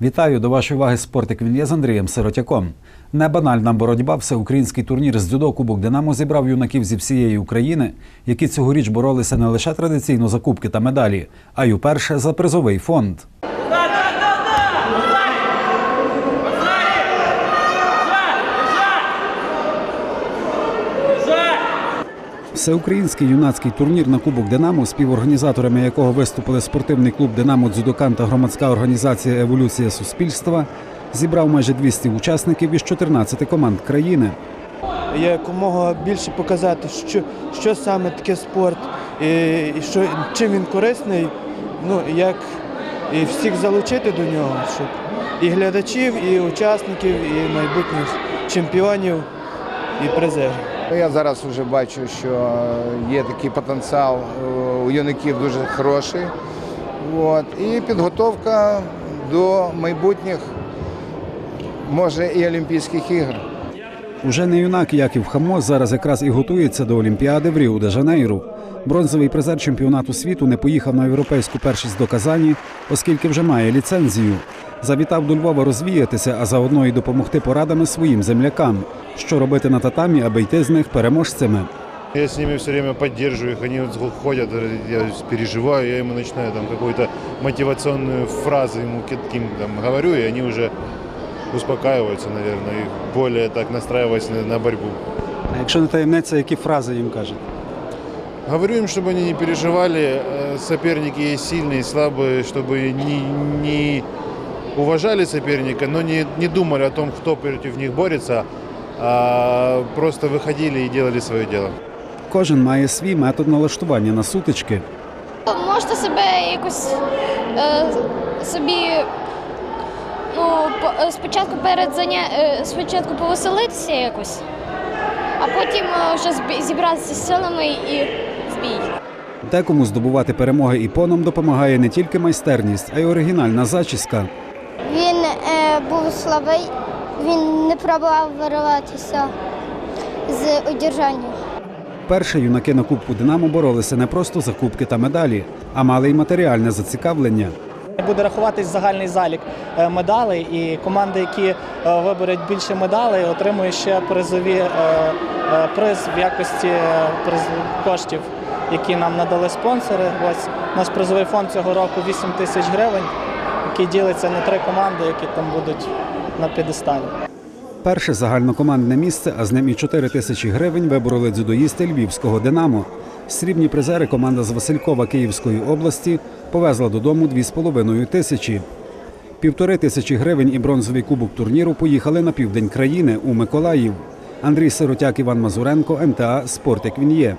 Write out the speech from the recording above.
Вітаю до вашої уваги спортик є з Андрієм Сиротяком. Небанальна боротьба, всеукраїнський турнір з дзюдо Кубок Динамо зібрав юнаків зі всієї України, які цьогоріч боролися не лише традиційно за кубки та медалі, а й уперше за призовий фонд. Всеукраїнський юнацький турнір на Кубок Динамо, співорганізаторами якого виступили спортивний клуб Динамо Дзюдокан та громадська організація Еволюція суспільства, зібрав майже 200 учасників із 14 команд країни. якомога більше показати, що, що саме таке спорт, і, що, чим він корисний, ну, як і всіх залучити до нього, щоб і глядачів, і учасників, і майбутніх чемпіонів, і призерів. Ну, Я зараз вже бачу, що є такий потенціал е, у юнаків дуже хороший. От. І підготовка до майбутніх, може, і Олімпійських ігор. Уже не юнак Яків Хамо зараз якраз і готується до Олімпіади в Ріо де Жанейру. Бронзовий призер чемпіонату світу не поїхав на європейську першість до Казані, оскільки вже має ліцензію Завітав до Львова розвіятися, а заодно й допомогти порадами своїм землякам, що робити на татамі, аби йти з них переможцями. Я с ними все время поддерживаю их, они вот ходят, я переживаю, я ему начинаю там какую-то мотивационную фразу ему каким там говорю, и они уже успокаиваются, наверное, и более так настраиваются на, на борьбу. А якщо не таємниця, які фрази їм кажуть? Говорю им, чтобы они не переживали, э, соперники есть сильные, слабые, чтобы не, не уважали соперника, но не, не думали о том, кто против них борется, а просто выходили и делали свое дело. Кожен має свій метод налаштування на сутички. Можете себе якось е, собі ну, по- е, спочатку перед заня... е, спочатку повеселитися якось, а потім е, вже збі- зібратися з силами і в бій. Декому здобувати перемоги іпоном допомагає не тільки майстерність, а й оригінальна зачіска. Він е, був слабий, він не пробував вириватися з удержання. Перші юнаки на Кубку Динамо боролися не просто за кубки та медалі, а мали й матеріальне зацікавлення. Буде рахуватись загальний залік е, медалей, і команди, які е, виберуть більше медалей, отримують ще призові е, приз в якості приз- коштів, які нам надали спонсори. Ось наш призовий фонд цього року 8 тисяч гривень, який ділиться на три команди, які там будуть на п'єдесталі. Перше загальнокомандне місце, а з ним і 4 тисячі гривень вибороли дзюдоїсти львівського Динамо. Срібні призери команда з Василькова Київської області повезла додому 2,5 тисячі. Півтори тисячі гривень і бронзовий кубок турніру поїхали на південь країни у Миколаїв. Андрій Сиротяк, Іван Мазуренко, МТА Спорт як він є.